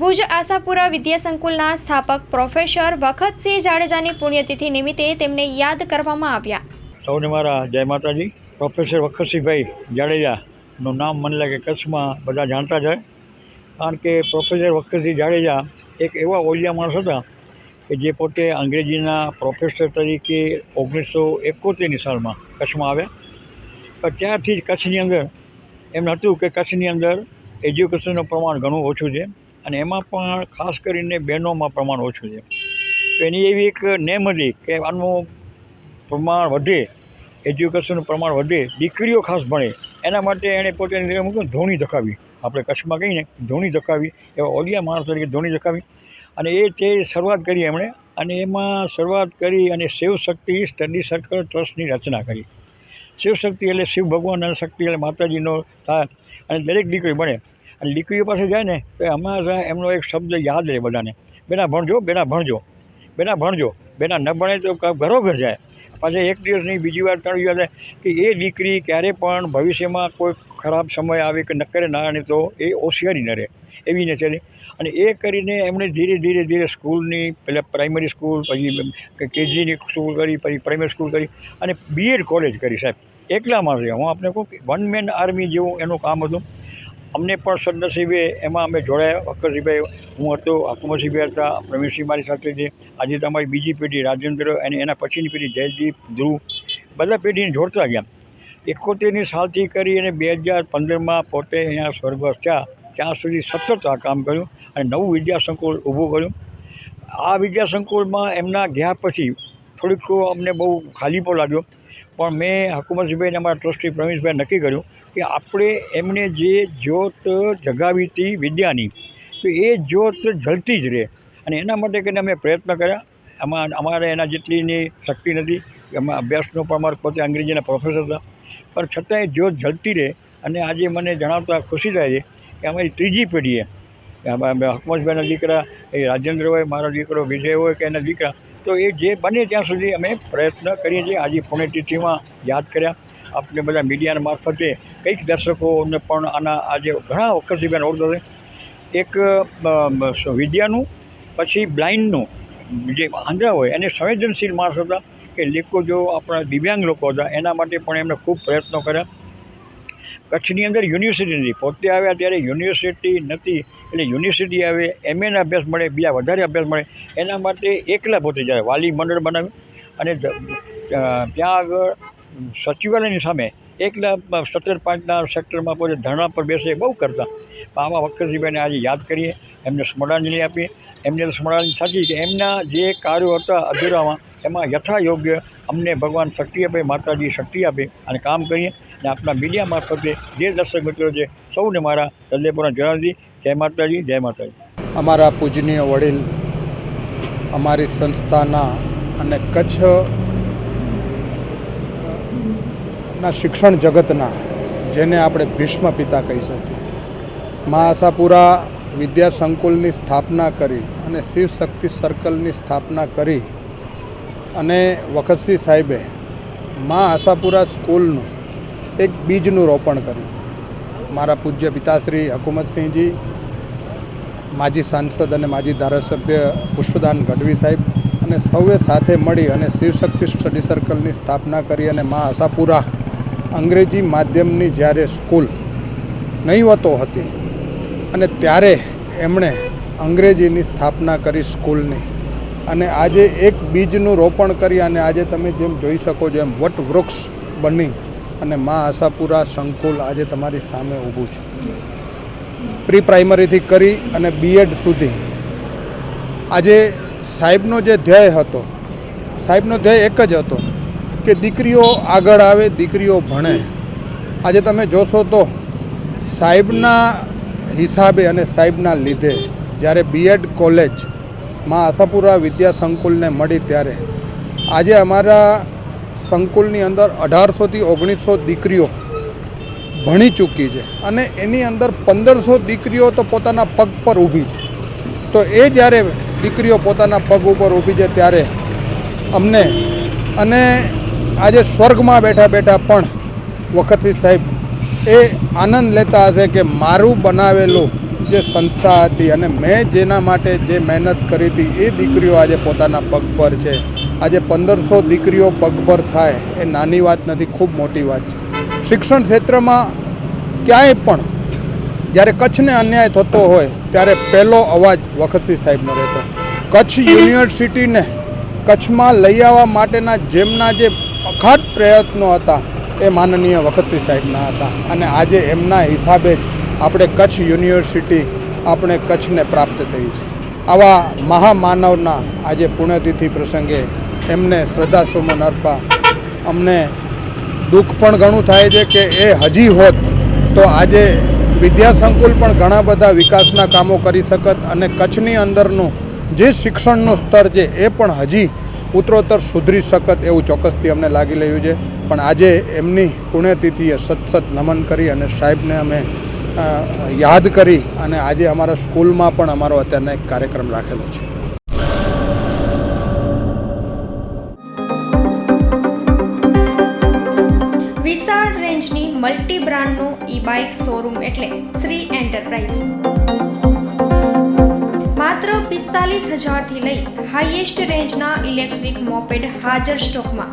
ભુજ આશાપુરા વિદ્યા સંકુલના સ્થાપક પ્રોફેસર વખતસિંહ જાડેજાની પુણ્યતિથિ નિમિત્તે તેમને યાદ કરવામાં આવ્યા. સૌને મારા જય માતાજી. પ્રોફેસર વખતસિંહભાઈ જાડેજાનું નામ મને લાગે કચ્છમાં બધા જાણતા જાય કારણ કે પ્રોફેસર વખતસિંહ જાડેજા એક એવા ઓલિયા માણસ હતા કે જે પોતે અંગ્રેજીના પ્રોફેસર તરીકે ઓગણીસો એકોતેરની સાલમાં કચ્છમાં આવ્યા. પણ ત્યારથી જ કચ્છની અંદર એમ હતું કે કચ્છની અંદર એજ્યુકેશનનું પ્રમાણ ઘણું ઓછું છે. અને એમાં પણ ખાસ કરીને બહેનોમાં પ્રમાણ ઓછું છે. તો એની એવી એક નેમ હતી કે આનું પ્રમાણ વધે, એજ્યુકેશનનું પ્રમાણ વધે, દીકરીઓ ખાસ ભણે, એના માટે એણે પોતાની મૂક્યું ધોણી ધકાવી. આપણે કચ્છમાં કહીને ધોણી ધકાવી, એવા ઓલિયા માણસ તરીકે ધોણી ધકાવી. અને એ તે શરૂઆત કરી એમણે, અને એમાં શરૂઆત કરી અને શિવ શક્તિ સ્ટડી સર્કલ ટ્રસ્ટની રચના કરી. શિવ શક્તિ એટલે શિવ ભગવાન અને શક્તિ એટલે માતાજીનો થાય અને દરેક દીકરી ભણે. અને દીકરીઓ પાસે જાય ને, તો હંમેશા એમનો એક શબ્દ યાદ રહે બધાને. બેના ભણજો બેના ભણજો. બેના ભણજો. બેના ન ભણે તો ઘરોઘર જાય. પાછા એક દિવસ નહીં, બીજી વાર, ત્રણ દિવસ કે એ દીકરી ક્યારે પણ ભવિષ્યમાં કોઈ ખરાબ સમય આવે કે નક્કરે ના તો એ હોશિયારી ન રહે. એવી ને છે અને એ કરીને એમણે ધીરે ધીરે ધીરે સ્કૂલની પહેલાં પ્રાઇમરી સ્કૂલ, પછી કેજીની સ્કૂલ કરી, પછી પ્રાઇમરી સ્કૂલ કરી અને બીએડ કોલેજ કરી સાહેબ. એકલા માણસે હું આપને કહું કે વન મેન આર્મી જેવું એનું કામ હતું. અમને પણ સદનસીબે એમાં અમે જોડાયા. વખતસિંહભાઈ હું હતો હકુમતસિંહભાઈ હતા, પ્રવીણસિંહ મારી સાથે છે આજે તમારી બીજી પેઢી, રાજેન્દ્ર અને એના પછીની પેઢી, જયદીપ, ધ્રુવ, બધા પેઢીને જોડતા ગયા. એકોતેરની સાલથી કરી અને બે હજાર પંદરમાં પોતે અહીંયા સ્વર્ગસ્થ થયા. ત્યાં સુધી સતત આ કામ કર્યું અને નવું વિદ્યાસંકુલ ઊભું કર્યું. આ વિદ્યાસંકુલમાં એમના ગયા પછી થોડીક અમને બહુ ખાલીપો લાગ્યો. પણ મેં હકુમતસિંહભાઈને અમારા ટ્રસ્ટી પ્રવીણભાઈ નક્કી કર્યું કે આપણે એમણે જે જ્યોત જગાવી હતી વિદ્યાની, તો એ જ્યોત જલતી જ રહે. અને એના માટે કરીને અમે પ્રયત્ન કર્યા. એમાં અમારે એના જેટલીની શક્તિ નથી, એમાં અભ્યાસનો પણ અમારે પોતે અંગ્રેજીના પ્રોફેસર હતા. પણ છતાંય જ્યોત જલતી રહે અને આજે મને જણાવતા ખુશી થાય છે કે અમારી ત્રીજી પેઢીએ હકમતભાઈના દીકરા, એ રાજેન્દ્ર હોય મારો દીકરો વિજય હોય કે એના દીકરા તો એ જે બને ત્યાં સુધી અમે પ્રયત્ન કરીએ છીએ. આજે પુણ્યતિથિમાં યાદ કર્યા. આપણે બધા મીડિયાના મારફતે કંઈક દર્શકોને પણ આના આજે ઘણા વખતથી બેન ઓળખો છે. એક વિદ્યાનું, પછી બ્લાઇન્ડનું જે આંધળા હોય, એને સંવેદનશીલ માણસ હતા કે લોકો જો આપણા દિવ્યાંગ લોકો હતા, એના માટે પણ એમણે ખૂબ પ્રયત્નો કર્યા. કચ્છની અંદર યુનિવર્સિટી નથી પોતે આવ્યા ત્યારે યુનિવર્સિટી નથી, એટલે યુનિવર્સિટી આવે એમએના અભ્યાસ મળે, બીજા વધારે અભ્યાસ મળે, એના માટે એકલા પોતે જાય વાલી મંડળ બનાવ્યું અને ત્યાં આગળ સચિવાલયની સામે એકલા સત્તર પાંચના સેક્ટરમાં પોતે ધરણા પર બેસે, બહુ કરતા. પણ આવા વખતજીભાઈને આજે યાદ કરીએ, એમને સ્મરણાંજલિ આપીએ, એમને સ્મરણાંજલિ સાચી કે એમના જે કાર્યો હતા અધૂરામાં એમાં યથા યોગ્ય અમને ભગવાન શક્તિ આપે માતાજી શક્તિ આપે અને કામ કરીએ અને આપણા મીડિયા મારફતે જે દર્શક મિત્રો છે, સૌને મારા હૃદયપૂર્ણ જણાવતી જય માતાજી જય માતાજી. અમારા પૂજનીય વડીલ, અમારી સંસ્થાના અને કચ્છ ના શિક્ષણ જગતના, જેને આપણે ભીષ્મ પિતા કહી શકીએ. મા આશાપુરા વિદ્યા સંકુલની સ્થાપના કરી અને શિવ શક્તિ સર્કલની સ્થાપના કરી અને વખતસિંહ સાહેબે મા આશાપુરા સ્કૂલનું એક બીજનું રોપણ કર્યું. મારા પૂજ્ય પિતાશ્રી હકુમતસિંહજી, માજી સાંસદ અને માજી ધારાસભ્ય પુષ્પદાન ગઢવી સાહેબ અને સૌએ સાથે મળી અને શિવશક્તિ સ્ટડી સર્કલની સ્થાપના કરી અને મા આશાપુરા અંગ્રેજી માધ્યમની જ્યારે સ્કૂલ નહીવતો હતી અને ત્યારે એમણે અંગ્રેજીની સ્થાપના કરી સ્કૂલની. અને આજે એક બીજનું રોપણ કરી અને આજે તમે જેમ જોઈ શકો છો એમ વટવૃક્ષ બની અને મા આશાપુરા સંકુલ આજે તમારી સામે ઊભું છે. પ્રી પ્રાઇમરીથી કરી અને બીએડ સુધી. આજે સાહેબનો જે ધ્યેય હતો, સાહેબનો ધ્યેય એક જ હતો કે દીકરીઓ આગળ આવે, દીકરીઓ ભણે. આજે તમે જોશો તો સાહેબના હિસાબે અને સાહેબના લીધે જ્યારે બીએડ કોલેજ માં આશાપુરા વિદ્યા સંકુલને મળી ત્યારે. આજે અમારા સંકુલની અંદર અઢારસોથી ઓગણીસો દીકરીઓ ભણી ચૂકી છે અને એની અંદર પંદરસો દીકરીઓ તો પોતાના પગ પર ઊભી છે. તો એ જ્યારે દીકરીઓ પોતાના પગ ઉપર ઊભી છે ત્યારે અમને અને આજે સ્વર્ગમાં બેઠા બેઠા પણ વખતથી સાહેબ એ આનંદ લેતા હશે કે મારું બનાવેલું જે સંસ્થા હતી અને મેં જેના માટે જે મહેનત કરી હતી, એ દીકરીઓ આજે પોતાના પગ પર છે. આજે પંદરસો દીકરીઓ પગભર થાય, એ નાની વાત નથી, ખૂબ મોટી વાત છે. શિક્ષણ ક્ષેત્રમાં ક્યાંય પણ જ્યારે કચ્છને અન્યાય થતો હોય, ત્યારે પહેલો અવાજ વખતસિંહ સાહેબનો રહેતો. કચ્છ યુનિવર્સિટીને કચ્છમાં લઈ આવવા માટેના જેમના જે અખાટ પ્રયત્નો હતા, એ માનનીય વખતસિંહ સાહેબના હતા. અને આજે એમના હિસાબે જ આપણે કચ્છ યુનિવર્સિટી આપણે કચ્છને પ્રાપ્ત થઈ છે. આવા મહામાનવના આજે પુણ્યતિથિ પ્રસંગે એમને શ્રદ્ધાસુમન અર્પા અમને દુઃખ પણ ઘણું થાય છે કે એ હજી હોત તો આજે વિદ્યાસંકુલ પણ ઘણા બધા વિકાસના કામો કરી શકત અને કચ્છની અંદરનું જે શિક્ષણનું સ્તર છે એ પણ હજી ઉત્તરોત્તર સુધરી શકત એવું ચોક્કસથી અમને લાગી રહ્યું છે. પણ આજે એમની પુણ્યતિથિએ સત સત નમન કરી અને સાહેબને અમે યાદ કરી અને આજે અમારા સ્કૂલમાં પણ અમારો અત્યારના એક કાર્યક્રમ રાખેલો છે. વિશાળ રેન્જની મલ્ટી બ્રાન્ડનો ઈ બાઇક શોરૂમ એટલે શ્રી એન્ટરપ્રાઇઝ માત્ર પિસ્તાલીસ હજારથી લઈ હાઈએસ્ટ રેન્જના ઇલેક્ટ્રિક મોપેડ હાજર સ્ટોકમાં